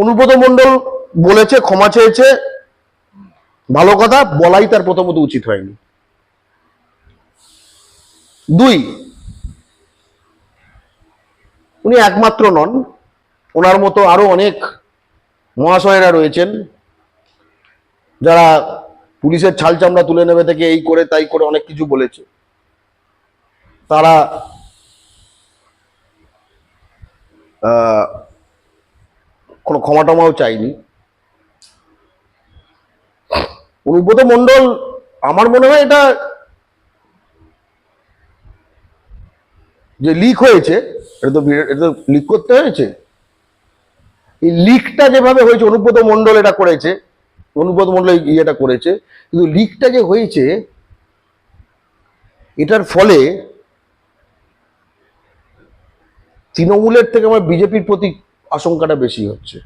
অনুব্রত মণ্ডল বলেছে, ক্ষমা চেয়েছে। ভালো কথা, বলাই তার প্রথমত উচিত হয়নি। দুই, উনি একমাত্র নন। ওনার মতো আরও অনেক মহাশয়েরা রয়েছেন, যারা পুলিশের ছাল চামড়া তুলে নেবে থেকে এই করে তাই করে অনেক কিছু বলেছে। তারা কোনো ক্ষমা টমাও চাইনি। অনুব্রত মন্ডল আমার মনে হয় এটা যে লিক হয়েছে, এটা তো এটা তো লিক করতে হয়েছে। এই লিকটা যেভাবে হয়েছে, অনুব্রত মন্ডল এটা করেছে, অনুব্রত মন্ডল এই ইয়েটা করেছে, কিন্তু লিকটা যে হয়েছে, এটার ফলে তৃণমূলের থেকে আমার বিজেপির প্রতি আশঙ্কাটা বেশি হচ্ছে।